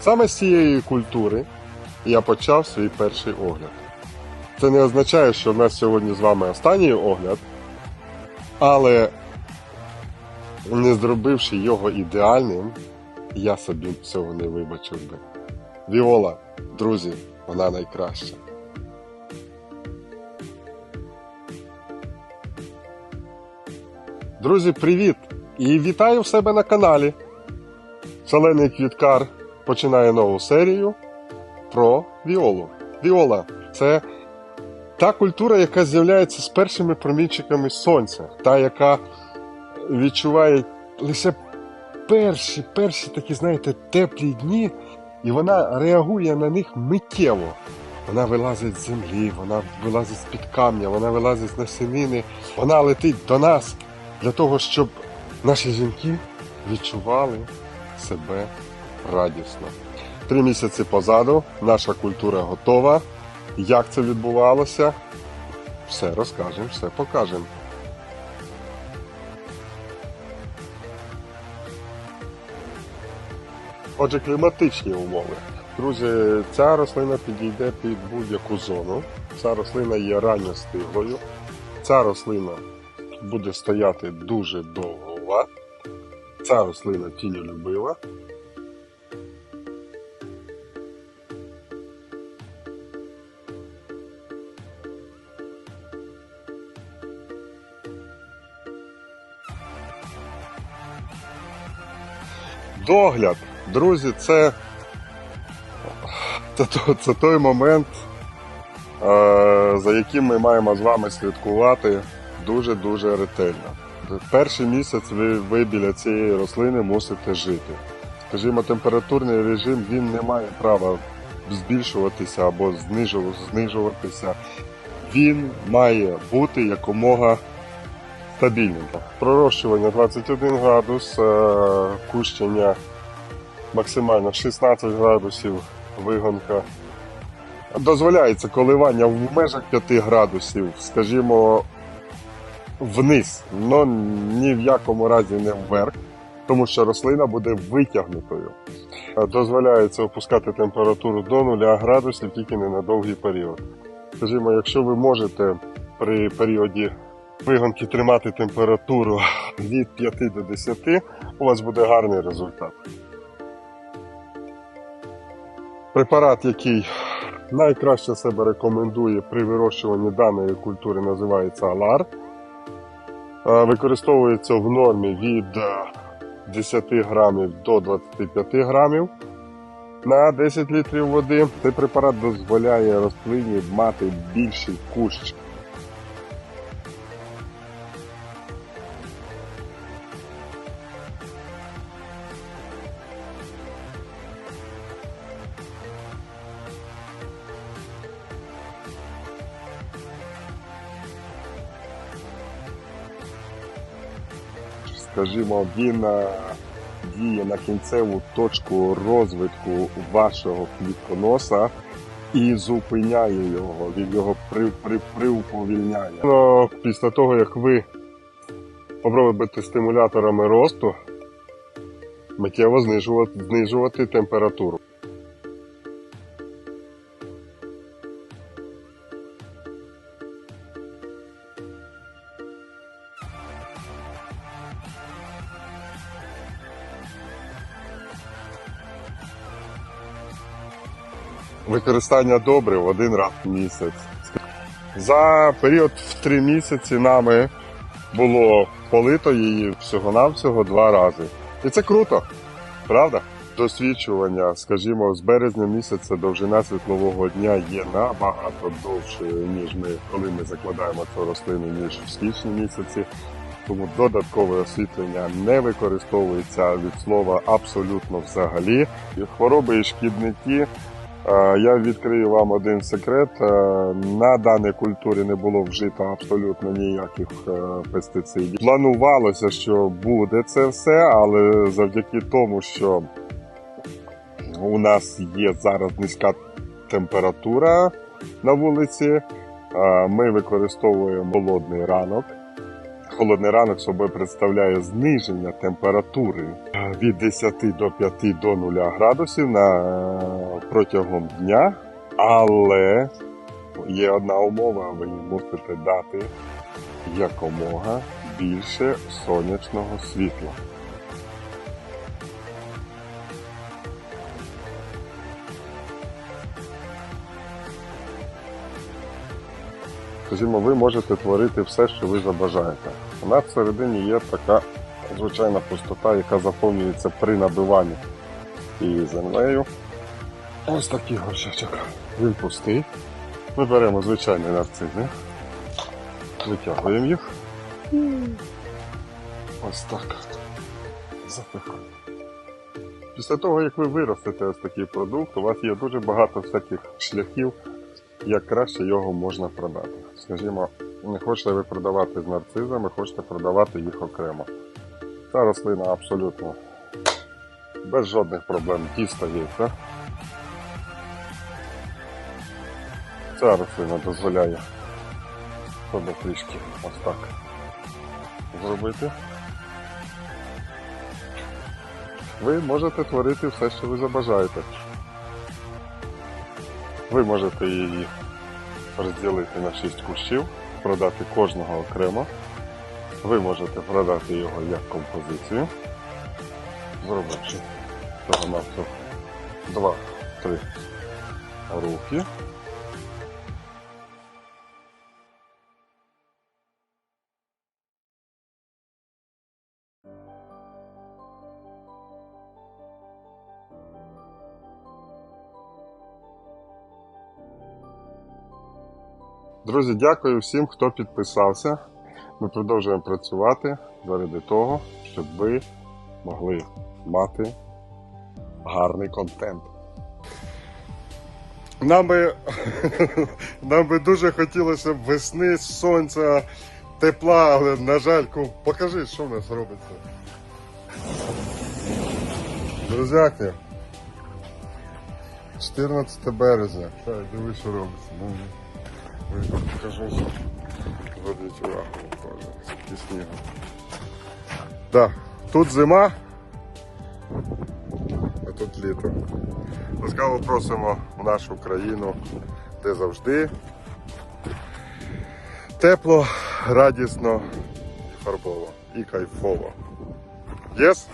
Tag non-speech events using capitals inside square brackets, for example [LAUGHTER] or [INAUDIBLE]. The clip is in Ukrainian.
Саме з цієї культури я почав свій перший огляд. Це не означає, що в нас сьогодні з вами останній огляд, але не зробивши його ідеальним, я собі цього не вибачив би. Віола, друзі, вона найкраща. Друзі, привіт! І вітаю в себе на каналі. Шалений квіткар починає нову серію про Віолу. Віола це та культура, яка з'являється з першими промінчиками сонця, та, яка відчуває лише перші, перші такі, знаєте, теплі дні, і вона реагує на них миттєво. Вона вилазить з землі, вона вилазить з-під камня, вона вилазить з насінини, вона летить до нас для того, щоб наші жінки відчували себе радісно. Три місяці позаду наша культура готова. Як це відбувалося? Все розкажемо, все покажемо. Отже, кліматичні умови. Друзі, ця рослина підійде під будь-яку зону. Ця рослина є ранньостиглою. Ця рослина буде стояти дуже довго. Ця рослина тіньолюбива. Догляд, друзі, це, це, це той момент, е, за яким ми маємо з вами слідкувати дуже-дуже ретельно. Перший місяць ви, ви біля цієї рослини мусите жити. Скажімо, температурний режим він не має права збільшуватися або знижуватися. Він має бути якомога стабільним. Пророщування 21 градус, е, кущення максимально 16 градусів вигонка. Дозволяється коливання в межах 5 градусів, скажімо, вниз, але ні в якому разі не вверх, тому що рослина буде витягнутою. Е, Дозволяється опускати температуру до 0 градусів тільки не на довгий період. Скажімо, якщо ви можете при періоді вигонки тримати температуру від 5 до 10, у вас буде гарний результат. Препарат, який найкраще себе рекомендує при вирощуванні даної культури, називається Алар. Е, Використовується в нормі від е, 10 грамів до 25 грамів на 10 літрів води. Цей препарат дозволяє рослині мати більший кущ. Скажімо, він е, діє на кінцеву точку розвитку вашого квітконоса і зупиняє його, він його при, при, приуповільняє. Ну, Після того, як ви попробуєте стимуляторами росту, миттєво знижувати, знижувати температуру. Використання добрив один раз в місяць. За період в три місяці нами було полито її всього-навсього два рази. І це круто, правда? Досвідчування, скажімо, з березня місяця довжина світлового дня є набагато довшою, ніж ми, коли ми закладаємо цю рослину, ніж в січні місяці. Тому додаткове освітлення не використовується від слова абсолютно взагалі. І хвороби і шкідники Я відкрию вам один секрет. Е, На даній культурі не було вжито абсолютно ніяких е, пестицидів. Планувалося, що буде це все, але завдяки тому, що у нас є зараз низька температура на вулиці, е, ми використовуємо холодний ранок. Холодний ранок собою представляє зниження температури від 10 до 5 до 0 градусів на протягом дня, але є одна умова, ви мусите дати якомога більше сонячного світла. Скажімо, ви можете творити все, що ви забажаєте. У нас всередині є така звичайна пустота, яка заповнюється при набиванні і землею. Ось такий горшечок. Він пустий. Ми беремо звичайні нарцизи, витягуємо їх. Ось так. Запихаємо. Після того, як ви виростете ось такий продукт, у вас є дуже багато всяких шляхів, як краще його можна продати. Скажімо, не хочете ви продавати з нарцизами, хочете продавати їх окремо. Ця рослина абсолютно без жодних проблем дістається. Ця рослина дозволяє себе трішки ось так зробити. Ви можете творити все, що ви забажаєте. Ви можете її розділити на 6 кущів, продати кожного окремо. Ви можете продати його як композицію, зробивши того на 2-3 руки. Друзі, дякую всім, хто підписався. Ми продовжуємо працювати заради того, щоб ви могли мати гарний контент. Нам би, [LAUGHS] нам би дуже хотілося б весни, сонця, тепла, але, на жаль, покажи, що в нас робиться. Друзяки, 14 березня. Так, диви, що робиться. Вийду. Зверніть увагу, скільки снігу. Так, тут зима, а тут літо. Ласкаво просимо в нашу країну, де завжди тепло, радісно, фарбово і кайфово. Єс?